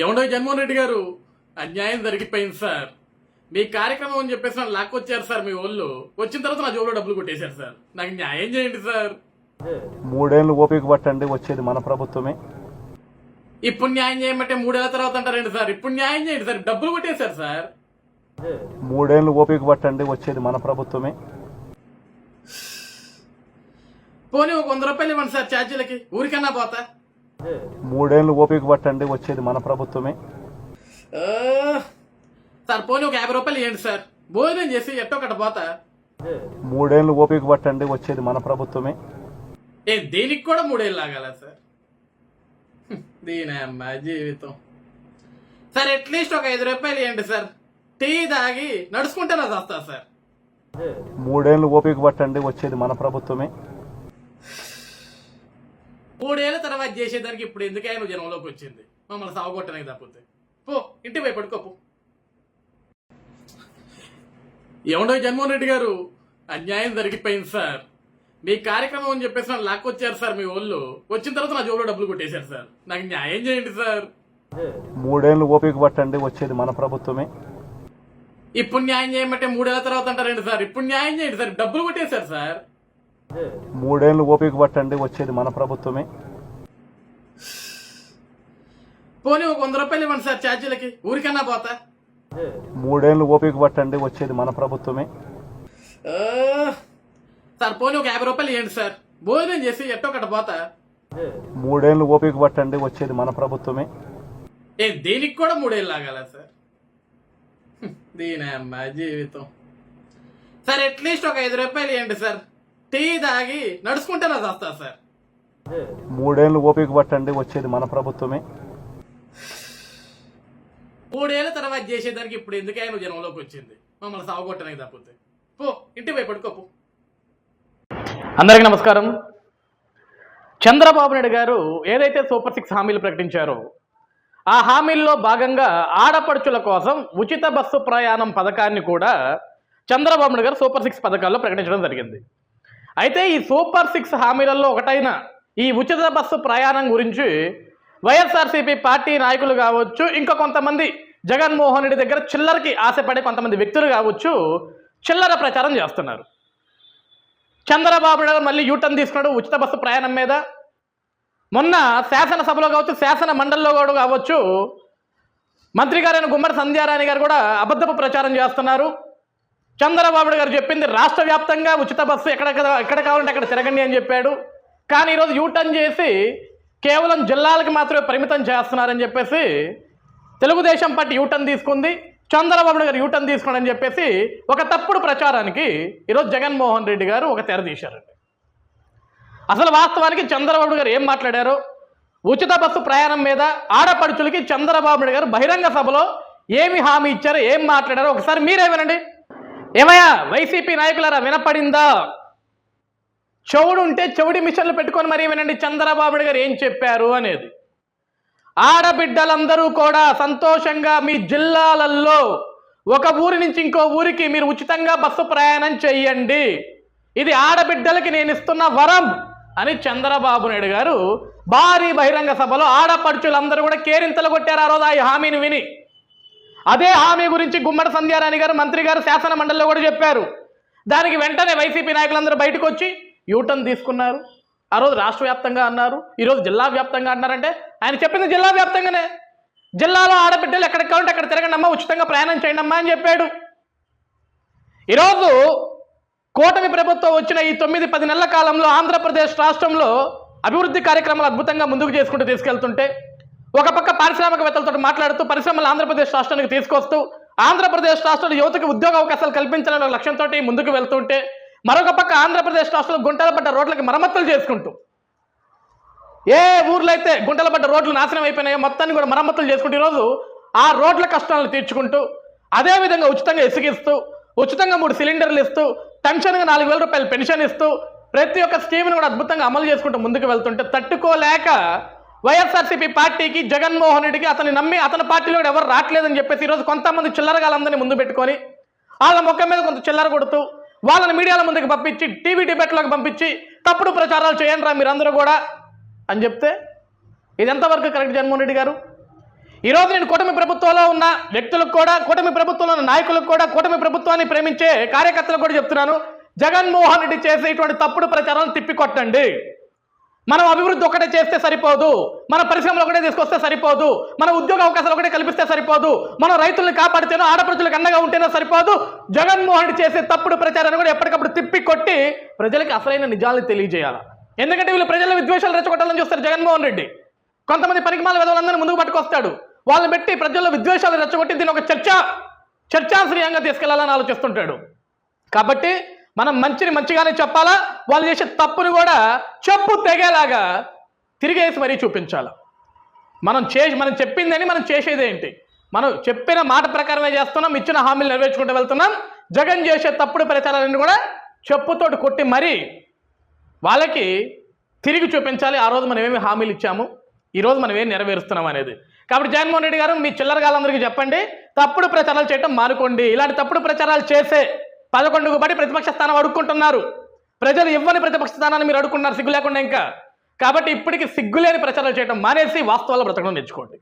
ఏమండో జగన్మోహన్ రెడ్డి గారు? అన్యాయం జరిగిపోయింది సార్. మీ కార్యక్రమం అని చెప్పేసి నన్ను లాక్కొచ్చారు సార్ మీ వాళ్ళు. వచ్చిన తర్వాత నా జోబులో డబ్బులు కొట్టేశారు సార్. నాకు న్యాయం చేయండి సార్. మూడేళ్ళు ఓపిక పట్టండి వచ్చేది మన ప్రభుత్వమే. ఇప్పుడు న్యాయం చేయమంటే మూడేళ్ళ తర్వాత అంటారండి సార్. ఇప్పుడు న్యాయం చేయండి సార్. డబ్బులు కొట్టేశారు సార్. మూడేళ్ళు ఓపిక పట్టండి వచ్చేది మన ప్రభుత్వమే. పోనీ ఒక వంద రూపాయలు ఇవ్వండి సార్ ఛార్జీలకి. ఊరికన్నా పోతా. మూడేళ్ళు ఓపిక పట్టండి వచ్చేది మన ప్రభుత్వమే. సార్ పోనీ ఒక యాభై రూపాయలు ఇవ్వండి సార్. భోజనం చేసి ఎట్టో ఒకటి పోతా. మూడేళ్ళు ఓపిక పట్టండి వచ్చేది మన ప్రభుత్వమే. ఏ దీనికి కూడా మూడేళ్ళు లాగాల సార్? హ్మ్, దీని అమ్మ జీవితం. సార్ అట్లీస్ట్ ఒక ఐదు రూపాయలు ఇవ్వండి సార్. టీ తాగి నడుచుకుంటే నాకు వస్తా సార్. మూడేళ్ళు ఓపిక పట్టండి వచ్చేది మన ప్రభుత్వమే. మూడేళ్ళ తర్వాత చేసేదానికి ఇప్పుడు ఎందుకైనా నువ్వు జనంలోకి వచ్చింది? మమ్మల్ని సాగుకొట్టడానికి తప్పితే. పో ఇంటి పోయి పడుకో పో. ఏమండో జగన్మోహన్ రెడ్డి గారు? అన్యాయం జరిగిపోయింది సార్. మీ కార్యక్రమం అని చెప్పేసి నన్ను లాక్కొచ్చారు సార్ మీ వాళ్ళు వచ్చిన తర్వాత నా జోబులో డబ్బులు కొట్టేశారు సార్. నాకు న్యాయం చేయండి సార్. మూడేళ్ళు ఓపిక పట్టండి వచ్చేది మన ప్రభుత్వమే. ఇప్పుడు న్యాయం చేయమంటే మూడేళ్ళ తర్వాత అంటారండి సార్? ఇప్పుడు న్యాయం చేయండి సార్. డబ్బులు కొట్టేశారు సార్. మూడేళ్ళు ఓపిక పట్టండి వచ్చేది మన ప్రభుత్వమే. పోనీ ఒక వంద రూపాయలు ఇవ్వండి సార్ ఛార్జీలకి. ఊరికన్నా పోతా. మూడేళ్ళు ఓపిక పట్టండి వచ్చేది మన ప్రభుత్వమే. సార్ పోనీ ఒక యాభై రూపాయలు ఇవ్వండి సార్. భోజనం చేసి ఎట్టో ఒకటి పోతా. మూడేళ్ళు ఓపిక పట్టండి వచ్చేది మన ప్రభుత్వమే. ఏ దీనికి కూడా మూడేళ్ళు లాగాల సార్? హ్మ్, దీని అమ్మ జీవితం. సార్ అట్లీస్ట్ ఒక ఐదు రూపాయలు ఇవ్వండి సార్. టీ తాగి నడుచుకుంటే నాకు వస్తా సార్. మూడేళ్ళు ఓపిక పట్టండి వచ్చేది మన ప్రభుత్వమే. మూడేళ్ళ తర్వాత చేసేదానికి ఇప్పుడు ఎందుకైనా నువ్వు జనంలోకి వచ్చింది? మమ్మల్ని సాగుకొట్టడానికి తప్పితే పో ఇంటి పోయి పడుకో పో. అందరికీ నమస్కారం. చంద్రబాబు నాయుడు గారు ఏదైతే సూపర్ సిక్స్ హామీలు ప్రకటించారో ఆ హామీల్లో భాగంగా ఆడపడుచుల కోసం ఉచిత బస్సు ప్రయాణం పథకాన్ని కూడా చంద్రబాబు నాయుడు గారు సూపర్ సిక్స్ పథకాల్లో ప్రకటించడం జరిగింది. అయితే ఈ సూపర్ సిక్స్ హామీలలో ఒకటైన ఈ ఉచిత బస్సు ప్రయాణం గురించి వైఎస్ఆర్సీపీ పార్టీ నాయకులు కావచ్చు ఇంకా కొంతమంది జగన్మోహన్ రెడ్డి దగ్గర చిల్లరకి ఆశపడే కొంతమంది వ్యక్తులు కావచ్చు చిల్లర ప్రచారం చేస్తున్నారు. చంద్రబాబు నాయుడు మళ్ళీ యూటర్న్ తీసుకున్నాడు ఉచిత బస్సు ప్రయాణం మీద. మొన్న శాసనసభలో కావచ్చు శాసన మండలిలో కూడా కావచ్చు మంత్రి గారైన గుమ్మడి సంధ్యారాణి గారు కూడా అబద్ధపు ప్రచారం చేస్తున్నారు. చంద్రబాబు గారు చెప్పింది రాష్ట్ర వ్యాప్తంగా ఉచిత బస్సు ఎక్కడ ఎక్కడ కావాలంటే అక్కడ తిరగండి అని చెప్పాడు. కానీ ఈరోజు యూటర్న్ చేసి కేవలం జిల్లాలకు మాత్రమే పరిమితం చేస్తున్నారని చెప్పేసి తెలుగుదేశం పార్టీ యూటర్న్ తీసుకుంది. చంద్రబాబు గారు యూటర్న్ తీసుకోండి చెప్పేసి ఒక తప్పుడు ప్రచారానికి ఈరోజు జగన్మోహన్ రెడ్డి గారు ఒక తెర తీశారండి. అసలు వాస్తవానికి చంద్రబాబు గారు ఏం మాట్లాడారు? ఉచిత బస్సు ప్రయాణం మీద ఆడపడుచులకి చంద్రబాబు గారు బహిరంగ సభలో ఏమి హామీ ఇచ్చారో? ఏం మాట్లాడారో? ఒకసారి మీరే వినండి. ఏమయ్యా వైసీపీ నాయకులారా వినపడిందా? చెవుడు ఉంటే చెవుడి మిషన్లు పెట్టుకొని మరీ వినండి చంద్రబాబు గారు ఏం చెప్పారు అనేది. ఆడబిడ్డలందరూ కూడా సంతోషంగా మీ జిల్లాలలో ఒక ఊరి నుంచి ఇంకో ఊరికి మీరు ఉచితంగా బస్సు ప్రయాణం చెయ్యండి ఇది ఆడబిడ్డలకి నేను ఇస్తున్న వరం అని చంద్రబాబు నాయుడు గారు భారీ బహిరంగ సభలో ఆడపడుచులందరూ కూడా కేరింతలు కొట్టారు ఆ రోజు ఆ హామీని విని. అదే హామీ గురించి గుమ్మడి సంధ్యారాణి గారు మంత్రి గారు శాసన మండలిలో కూడా చెప్పారు. దానికి వెంటనే వైసీపీ నాయకులందరూ బయటకు వచ్చి యూటర్న్ తీసుకున్నారు. ఆ రోజు రాష్ట్ర వ్యాప్తంగా అన్నారు. ఈరోజు జిల్లా వ్యాప్తంగా అన్నారంటే ఆయన చెప్పింది జిల్లా వ్యాప్తంగానే. జిల్లాలో ఆడబిడ్డలు ఎక్కడికి కావాలంటే అక్కడ తిరగండి అమ్మా ఉచితంగా ప్రయాణం చేయండి అమ్మా అని చెప్పాడు. ఈరోజు కూటమి ప్రభుత్వం వచ్చిన ఈ తొమ్మిది పది నెలల కాలంలో ఆంధ్రప్రదేశ్ రాష్ట్రంలో అభివృద్ధి కార్యక్రమాలు అద్భుతంగా ముందుకు చేసుకుంటూ తీసుకెళ్తుంటే ఒక పక్క పారిశ్రామికవేత్తలతో మాట్లాడుతూ పరిశ్రమలు ఆంధ్రప్రదేశ్ రాష్ట్రానికి తీసుకొస్తూ ఆంధ్రప్రదేశ్ రాష్ట్రంలో యువతకు ఉద్యోగ అవకాశాలు కల్పించాలనే లక్ష్యంతో ముందుకు వెళ్తుంటే మరొక పక్క ఆంధ్రప్రదేశ్ రాష్ట్రంలో గుంటల పడ్డ రోడ్లకి మరమ్మతులు చేసుకుంటూ. ఏ ఊర్లో అయితే గుంటల పడ్డ రోడ్లు నాశనం అయిపోయినాయో మొత్తాన్ని కూడా మరమ్మతులు చేసుకుంటూ ఈరోజు ఆ రోడ్ల కష్టాలను తీర్చుకుంటూ అదేవిధంగా ఉచితంగా ఇసుగిస్తూ ఉచితంగా మూడు సిలిండర్లు ఇస్తూ పెన్షన్గా నాలుగు వేల రూపాయలు పెన్షన్ ఇస్తూ ప్రతి ఒక్క స్కీమ్ని కూడా అద్భుతంగా అమలు చేసుకుంటూ ముందుకు వెళ్తుంటే తట్టుకోలేక వైఎస్ఆర్సీపీ పార్టీకి జగన్మోహన్ రెడ్డికి అతన్ని నమ్మి అతని పార్టీలో కూడా ఎవరు రావట్లేదని చెప్పేసి ఈరోజు కొంతమంది చిల్లరగాళ్ళందరినీ ముందు పెట్టుకొని వాళ్ళ ముఖం మీద కొంత చిల్లర కొడుతూ వాళ్ళని మీడియాల ముందుకు పంపించి టీవీ డిబేట్లోకి పంపించి తప్పుడు ప్రచారాలు చేయండి రా మీరందరూ కూడా అని చెప్తే ఇది ఎంతవరకు కరెక్ట్ జగన్మోహన్ రెడ్డి గారు? ఈ రోజు నేను కూటమి ప్రభుత్వంలో ఉన్న వ్యక్తులకు కూడా కూటమి ప్రభుత్వంలో ఉన్న నాయకులకు కూడా కూటమి ప్రభుత్వాన్ని ప్రేమించే కార్యకర్తలకు కూడా చెప్తున్నాను. జగన్మోహన్ రెడ్డి చేసే ఇటువంటి తప్పుడు ప్రచారాలను తిప్పికొట్టండి. మనం అభివృద్ధి ఒకటే చేస్తే సరిపోదు మన పరిశ్రమలు ఒకటే తీసుకొస్తే సరిపోదు మన ఉద్యోగ అవకాశాలు ఒకటే కల్పిస్తే సరిపోదు మన రైతుల్ని కాపాడితేనో ఆడపడుచులకు అండగా ఉంటేనో సరిపోదు. జగన్మోహన్ రెడ్డి చేసే తప్పుడు ప్రచారాన్ని కూడా ఎప్పటికప్పుడు తిప్పి కొట్టి ప్రజలకి అసలైన నిజాలను తెలియజేయాలి? ఎందుకంటే వీళ్ళు ప్రజల విద్వేషాలు రెచ్చగొట్టాలని చూస్తారు జగన్మోహన్ రెడ్డి. కొంతమంది పనికిమాల విధవులందరినీ ముందుకు పట్టుకొస్తాడు. వాళ్ళని పెట్టి ప్రజల్లో విద్వేషాలు రెచ్చగొట్టి దీని ఒక చర్చ చర్చాశ్రయంగా తీసుకెళ్ళాలని ఆలోచిస్తుంటాడు. కాబట్టి మనం మంచిని మంచిగానే చెప్పాలా? వాళ్ళు చేసే తప్పును కూడా చెప్పు తెగేలాగా తిరిగేసి మరీ చూపించాలి. మనం చే మనం చెప్పిందని మనం చేసేది ఏంటి? మనం చెప్పిన మాట ప్రకారమే చేస్తున్నాం ఇచ్చిన హామీలు నెరవేర్చుకుంటూ వెళ్తున్నాం జగన్ చేసే తప్పుడు ప్రచారాలన్నీ కూడా చెప్పుతోటి కొట్టి మరీ వాళ్ళకి తిరిగి చూపించాలి ఆ రోజు మనం ఏమి హామీలు ఇచ్చాము ఈరోజు మనం ఏం నెరవేరుస్తున్నాం అనేది. కాబట్టి జగన్మోహన్ రెడ్డి గారు మీ చిల్లరగాళ్ళందరికీ చెప్పండి తప్పుడు ప్రచారాలు చేయటం మానుకోండి ఇలాంటి తప్పుడు ప్రచారాలు చేసే పదకొండుకు పడి ప్రతిపక్ష స్థానం అడుక్కుంటున్నారు. ప్రజలు ఇవ్వని ప్రతిపక్ష స్థానాన్ని మీరు అడుక్కున్నారు సిగ్గు లేకుండా ఇంకా. కాబట్టి ఇప్పటికి సిగ్గులేని ప్రచారాలు చేయడం మానేసి వాస్తవాల్లో బ్రతకడం నేర్చుకోండి.